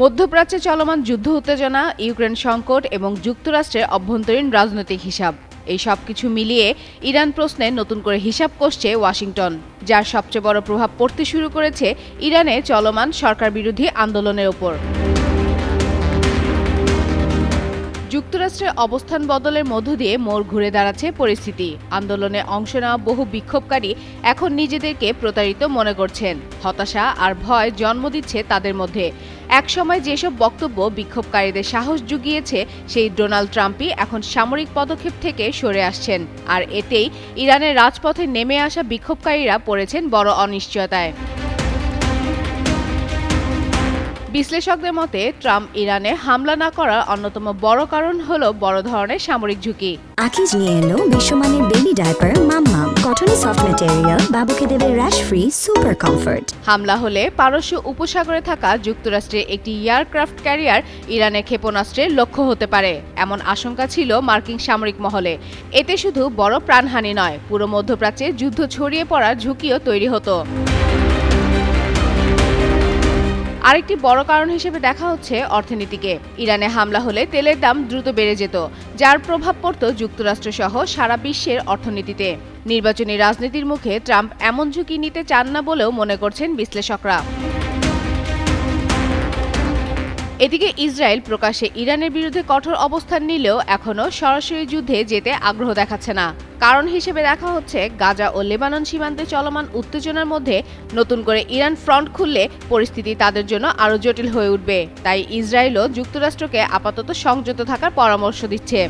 মধ্যপ্রাচ্যে চলমান যুদ্ধ উত্তেজনা, ইউক্রেন সংকট এবং যুক্তরাষ্ট্রের অভ্যন্তরীণ রাজনৈতিক হিসাব। এই সব কিছু মিলিয়ে ইরান প্রশ্নে নতুন করে হিসাব কষছে ওয়াশিংটন, যার সবচেয়ে বড় প্রভাব পড়তে শুরু করেছে ইরানে চলমান সরকার বিরোধী আন্দোলনের ওপর। যুক্তরাষ্ট্রের অবস্থান বদলের মধ্য দিয়ে মোড় ঘুরে দাঁড়াচ্ছে পরিস্থিতি। আন্দোলনে অংশ নেওয়া বহু বিক্ষোভকারী এখন নিজেদেরকে প্রতারিত মনে করছেন। হতাশা আর ভয় জন্ম দিচ্ছে তাদের মধ্যে। একসময় যেসব বক্তব্য বিক্ষোভকারীদের সাহস জুগিয়েছে, সেই ডোনাল্ড ট্রাম্পই এখন সামরিক পদক্ষেপ থেকে সরে আসছেন। আর এতেই ইরানের রাজপথে নেমে আসা বিক্ষোভকারীরা পড়েছেন বড় অনিশ্চয়তায়। বিশ্লেষকদের মতে ট্রাম্প ইরানে হামলা না করার অন্যতম বড় কারণ হল বড় ধরনের সামরিক ঝুঁকি। আকিজ নিয়ে এলো বিশ্বমানের baby diaper Mammam. Cottony soft material বাবুকে দেবে র্যাশ ফ্রি সুপার কমফর্ট হামলা হলে পারস্য উপসাগরে থাকা যুক্তরাষ্ট্রের একটি এয়ারক্রাফট ক্যারিয়ার ইরানের ক্ষেপণাস্ত্রের লক্ষ্য হতে পারে এমন আশঙ্কা ছিল মার্কিন সামরিক মহলে। এতে শুধু বড় প্রাণহানি নয় পুরো মধ্যপ্রাচ্যে যুদ্ধ ছড়িয়ে পড়ার ঝুঁকিও তৈরি হতো। আরেকটি বড় কারণ হিসেবে দেখা হচ্ছে অর্থনীতিকে। ইরানে হামলা হলে তেলের দাম দ্রুত বেড়ে যেত, যার প্রভাব পড়ত যুক্তরাষ্ট্র সহ সারা বিশ্বের অর্থনীতিতে। নির্বাচনী রাজনীতির মুখে ট্রাম্প এমন ঝুঁকি নিতে চান না বলেও মনে করছেন বিশ্লেষকরা। এদিকে ইসরায়েল প্রকাশ্যে ইরানের বিরুদ্ধে কঠোর অবস্থান নিলেও এখনও সরাসরি যুদ্ধে যেতে আগ্রহ দেখাচ্ছে না। কারণ হিসেবে দেখা হচ্ছে, গাজা ও লেবানন সীমান্তে চলমান উত্তেজনার মধ্যে নতুন করে ইরান ফ্রন্ট খুললে পরিস্থিতি তাদের জন্য আরও জটিল হয়ে উঠবে। তাই ইসরায়েলও যুক্তরাষ্ট্রকে আপাতত সংযত থাকার পরামর্শ দিচ্ছে।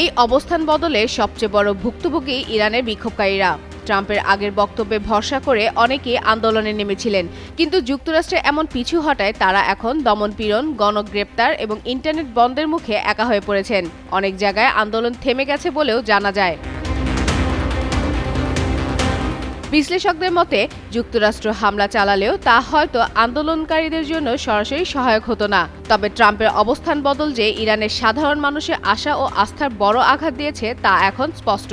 এই অবস্থান বদলে সবচেয়ে বড় ভুক্তভোগী ইরানের বিক্ষোভকারীরা। ট্রাম্পের আগের বক্তব্যে ভরসা করে অনেকে আন্দোলনে নেমেছিলেন। কিন্তু যুক্তরাষ্ট্রে এমন পিছু হটায় তারা এখন দমনপীড়ন গণগ্রেপ্তার এবং ইন্টারনেট বন্ধের মুখে একা হয়ে পড়েছেন। অনেক জায়গায় আন্দোলন থেমে গেছে বলেও জানা যায়। বিশ্লেষকদের মতে, যুক্তরাষ্ট্র হামলা চালালেও তা হয়তো আন্দোলনকারীদের জন্য সরাসরি সহায়ক হতো না। তবে ট্রাম্পের অবস্থান বদল যে ইরানের সাধারণ মানুষের আশা ও আস্থার বড় আঘাত দিয়েছে তা এখন স্পষ্ট।